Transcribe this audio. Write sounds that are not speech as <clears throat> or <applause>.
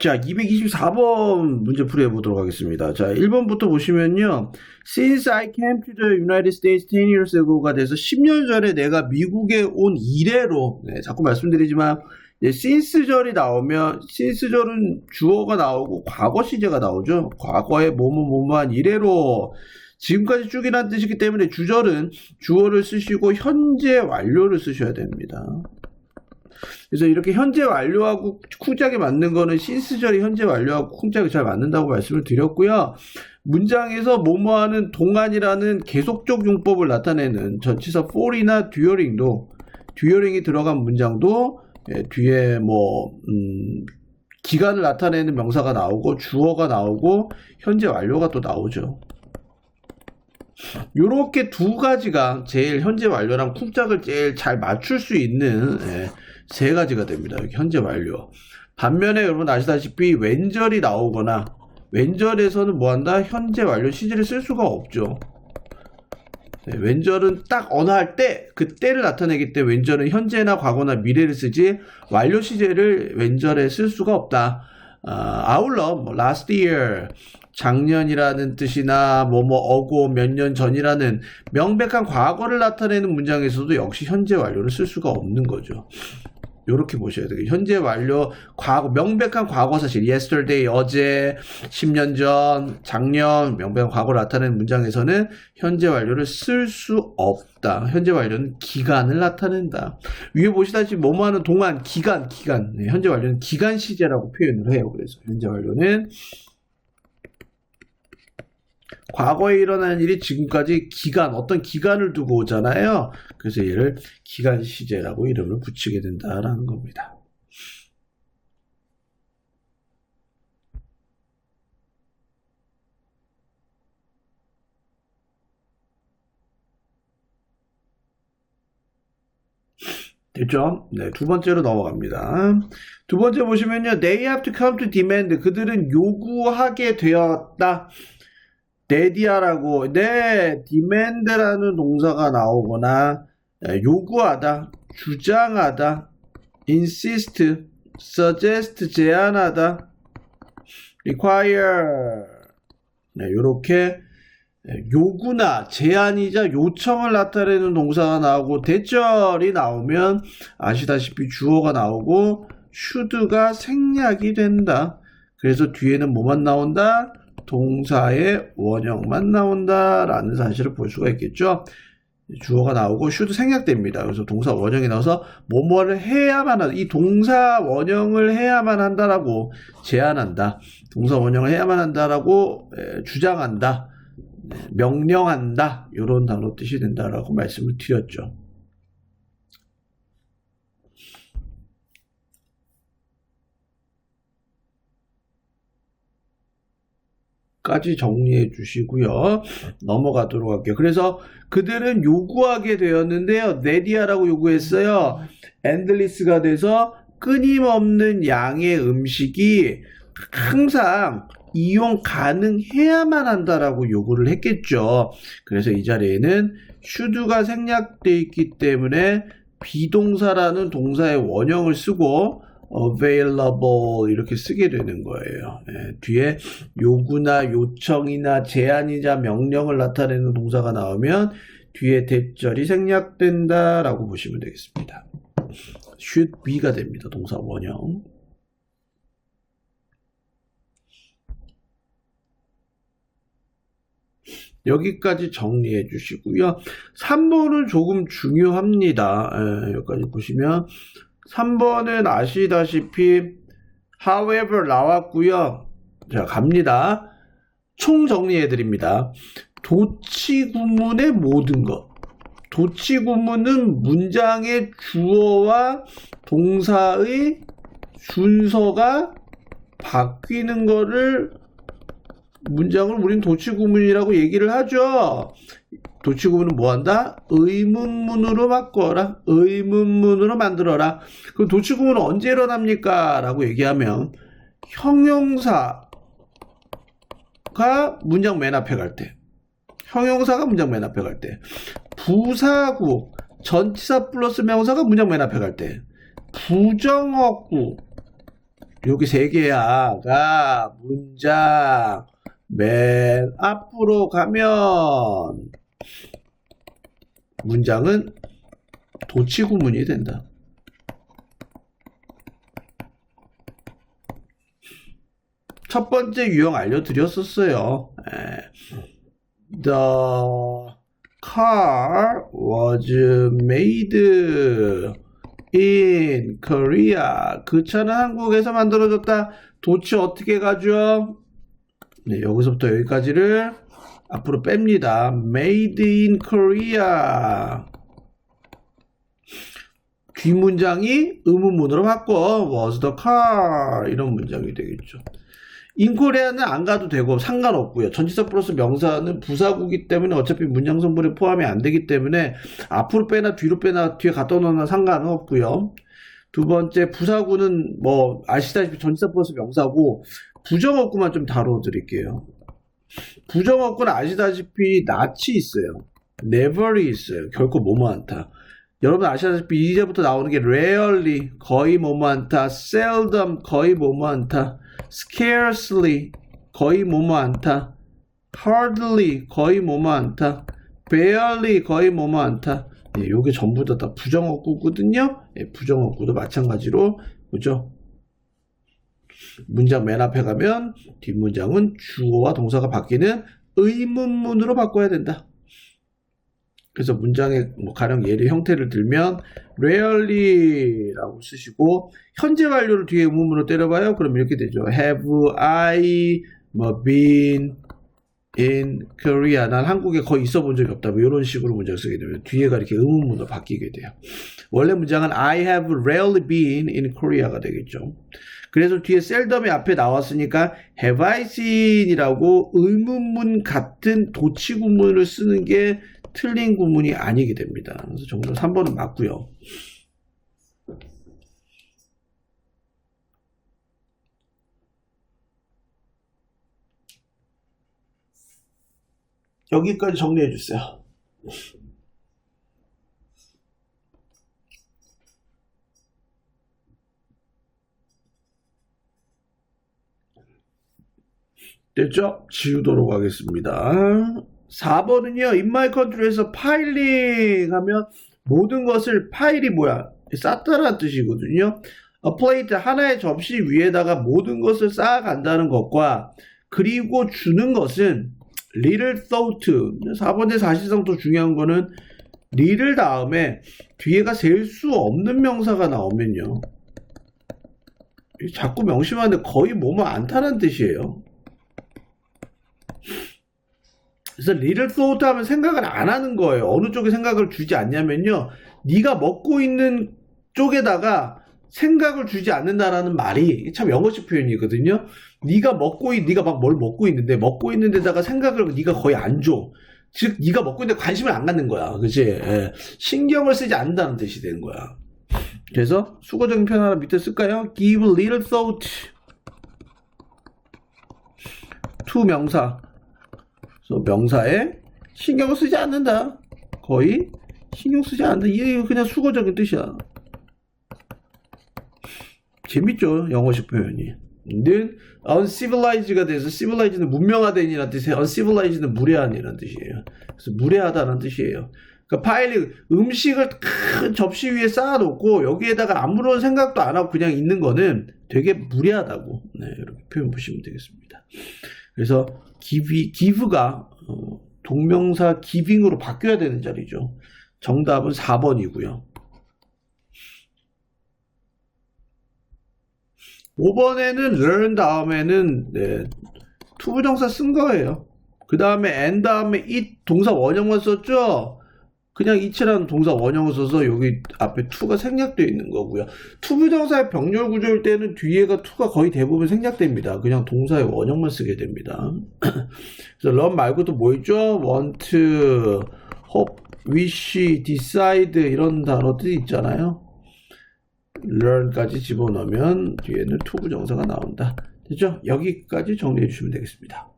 자, 224번 문제 풀이해 보도록 하겠습니다. 자, 1번부터 보시면요. Since I came to the United States 10 years ago가 돼서 10년 전에 내가 미국에 온 이래로, 네, 자꾸 말씀드리지만, 이제 since절이 나오면, since절은 주어가 나오고 과거 시제가 나오죠. 과거에 뭐뭐 뭐뭐한 이래로, 지금까지 쭉이란 뜻이기 때문에 주절은 주어를 쓰시고 현재 완료를 쓰셔야 됩니다. 그래서 이렇게 현재 완료하고 쿵짝이 맞는 거는 신스절이 현재 완료하고 쿵짝이 잘 맞는다고 말씀을 드렸고요. 문장에서 뭐뭐하는 동안이라는 계속적 용법을 나타내는 전치사 for이나 듀어링도 듀어링이 들어간 문장도 예, 뒤에 뭐 음, 기간을 나타내는 명사가 나오고 주어가 나오고 현재 완료가 또 나오죠. 요렇게 두 가지가 제일 현재 완료랑 쿵짝을 제일 잘 맞출 수 있는 예, 세 가지가 됩니다. 여기 현재 완료. 반면에 여러분 아시다시피 왼절이 나오거나 왼절에서는 뭐한다? 현재 완료 시제를 쓸 수가 없죠. 네, 왼절은 딱 어느 할 때, 그때를 나타내기 때문에 왼절은 현재나 과거나 미래를 쓰지 완료 시제를 왼절에 쓸 수가 없다. 아, 아울러 뭐 last year 작년이라는 뜻이나 뭐뭐 어고 몇 년 전이라는 명백한 과거를 나타내는 문장에서도 역시 현재 완료를 쓸 수가 없는 거죠. 이렇게 보셔야 돼요. 현재 완료, 과거, 명백한 과거 사실, yesterday, 어제, 10년 전, 작년, 명백한 과거를 나타내는 문장에서는 현재 완료를 쓸 수 없다. 현재 완료는 기간을 나타낸다. 위에 보시다시피 뭐뭐 하는 동안, 기간, 기간. 네, 현재 완료는 기간 시제라고 표현을 해요. 그래서 현재 완료는 과거에 일어난 일이 지금까지 기간, 어떤 기간을 두고 오잖아요. 그래서 얘를 기간 시제라고 이름을 붙이게 된다라는 겁니다. 됐죠? 네, 두 번째로 넘어갑니다. 두 번째 보시면요. They have to come to demand. 그들은 요구하게 되었다. 데디아라고 네 demand라는 동사가 나오거나 네, 요구하다, 주장하다, insist, suggest 제안하다, require 네, 이렇게 요구나 제안이자 요청을 나타내는 동사가 나오고 대절이 나오면 아시다시피 주어가 나오고 should가 생략이 된다. 그래서 뒤에는 뭐만 나온다? 동사의 원형만 나온다라는 사실을 볼 수가 있겠죠. 주어가 나오고 should 생략됩니다. 그래서 동사 원형이 나와서 뭐뭐를 해야만 한다. 이 동사 원형을 해야만 한다라고 제안한다. 동사 원형을 해야만 한다라고 주장한다. 명령한다. 이런 단어 뜻이 된다라고 말씀을 드렸죠. 까지 정리해 주시고요. 넘어가도록 할게요. 그래서 그들은 요구하게 되었는데요. 네디아라고 요구했어요. 엔들리스가 돼서 끊임없는 양의 음식이 항상 이용 가능해야만 한다라고 요구를 했겠죠. 그래서 이 자리에는 should가 생략되어 있기 때문에 비동사라는 동사의 원형을 쓰고 available 이렇게 쓰게 되는 거예요. 예, 뒤에 요구나 요청이나 제안이자 명령을 나타내는 동사가 나오면 뒤에 대절이 생략된다라고 보시면 되겠습니다. should be가 됩니다. 동사 원형. 여기까지 정리해 주시고요. 3번은 조금 중요합니다. 예, 여기까지 보시면 3번은 아시다시피 however 나왔고요. 자, 갑니다. 총 정리해 드립니다. 도치 구문의 모든 것. 도치 구문은 문장의 주어와 동사의 순서가 바뀌는 거를 문장을 우리는 도치 구문이라고 얘기를 하죠. 도치구문은 뭐한다? 의문문으로 바꿔라. 의문문으로 만들어라. 그럼 도치구문은 언제 일어납니까? 라고 얘기하면 형용사가 문장 맨 앞에 갈 때. 형용사가 문장 맨 앞에 갈 때. 부사구, 전치사 플러스 명사가 문장 맨 앞에 갈 때. 부정어구, 여기 세 개야가 문장 맨 앞으로 가면 문장은 도치구문이 된다. 첫 번째 유형 알려드렸었어요. 에. The car was made in Korea. 그 차는 한국에서 만들어졌다. 도치 어떻게 가죠? 네, 여기서부터 여기까지를 앞으로 뺍니다. Made in Korea. 뒷문장이 의문문으로 바꿔 was the car 이런 문장이 되겠죠. 인코리아는 안 가도 되고 상관없고요. 전치사 플러스 명사는 부사구기 때문에 어차피 문장 성분에 포함이 안 되기 때문에 앞으로 빼나 뒤로 빼나 뒤에 갖다 놓으나 상관은 없고요. 두 번째 부사구는 뭐 아시다시피 전치사 플러스 명사고 부정어구만 좀 다뤄드릴게요. 부정어구는 아시다시피 낫이 있어요. never이 있어요. 결코 뭐뭐 않다. 여러분 아시다시피 이제부터 나오는 게 rarely 거의 뭐뭐 않다, seldom 거의 뭐뭐 않다, scarcely 거의 뭐뭐 않다, hardly 거의 뭐뭐 않다, barely 거의 뭐뭐 않다. 예, 요게 전부 다, 다 부정어구거든요. 예, 부정어구도 마찬가지로 그죠? 문장 맨 앞에 가면 뒷문장은 주어와 동사가 바뀌는 의문문으로 바꿔야 된다. 그래서 문장의 뭐 가령 예를 형태를 들면 rarely라고 쓰시고 현재 완료를 뒤에 의문문으로 때려봐요. 그럼 이렇게 되죠. Have I 뭐 been in Korea? 난 한국에 거의 있어 본 적이 없다. 뭐 이런 식으로 문장을 쓰게 되면 뒤에가 이렇게 의문문으로 바뀌게 돼요. 원래 문장은 I have rarely been in Korea가 되겠죠. 그래서 뒤에 셀덤이 앞에 나왔으니까 have I seen이라고 의문문 같은 도치 구문을 쓰는 게 틀린 구문이 아니게 됩니다. 그래서 정답 3번은 맞고요. 여기까지 정리해 주세요. 됐죠? 지우도록 하겠습니다. 4번은요, 인마이 컨트롤에서 파일링 하면 모든 것을 파일이 뭐야? 쌓다라는 뜻이거든요. A plate 하나의 접시 위에다가 모든 것을 쌓아간다는 것과 그리고 주는 것은 little thought. 4번의 사실상 더 중요한 거는 little 다음에 뒤에가 셀 수 없는 명사가 나오면요. 자꾸 명심하는데 거의 뭐뭐 않다는 뜻이에요. 그래서 리를 thought 하면 생각을 안 하는 거예요. 어느 쪽에 생각을 주지 않냐면요. 네가 먹고 있는 쪽에다가 생각을 주지 않는다라는 말이 참 영어식 표현이거든요. 네가 먹고 있, 네가 막 뭘 먹고 있는데 먹고 있는 데다가 생각을 네가 거의 안 줘. 즉 네가 먹고 있는데 관심을 안 갖는 거야. 그지? 예. 신경을 쓰지 않는다는 뜻이 되는 거야. 그래서 수거적인 표현 하나 밑에 쓸까요? Give little thought to 명사. 명사에 신경을 쓰지 않는다. 거의 신경 쓰지 않는다. 이게 그냥 수거적인 뜻이야. 재밌죠? 영어식 표현이. 는 uncivilized가 돼서 civilize는 문명화된이라는 뜻이에요. uncivilized는 무례한이라는 뜻이에요. 그래서 무례하다는 뜻이에요. 그러니까 파일이 음식을 큰 접시 위에 쌓아놓고 여기에다가 아무런 생각도 안 하고 그냥 있는 거는 되게 무례하다고 네, 이렇게 표현 보시면 되겠습니다. 그래서 give, give가 어, 동명사 giving으로 바뀌어야 되는 자리죠. 정답은 4번이고요. 5번에는 learn 다음에는 네, 투부정사 쓴 거예요. 그 다음에 and 다음에 it 동사 원형만 썼죠? 그냥 it이라는 동사 원형을 써서 여기 앞에 to가 생략되어 있는 거고요. 투부정사의 병렬 구조일 때는 뒤에가 to가 거의 대부분 생략됩니다. 그냥 동사의 원형만 쓰게 됩니다. <clears throat> 그래서 learn 말고도 뭐 있죠? want, hope, wish, decide 이런 단어들이 있잖아요. learn까지 집어넣으면 뒤에는 투부정사가 나온다. 됐죠? 여기까지 정리해 주시면 되겠습니다.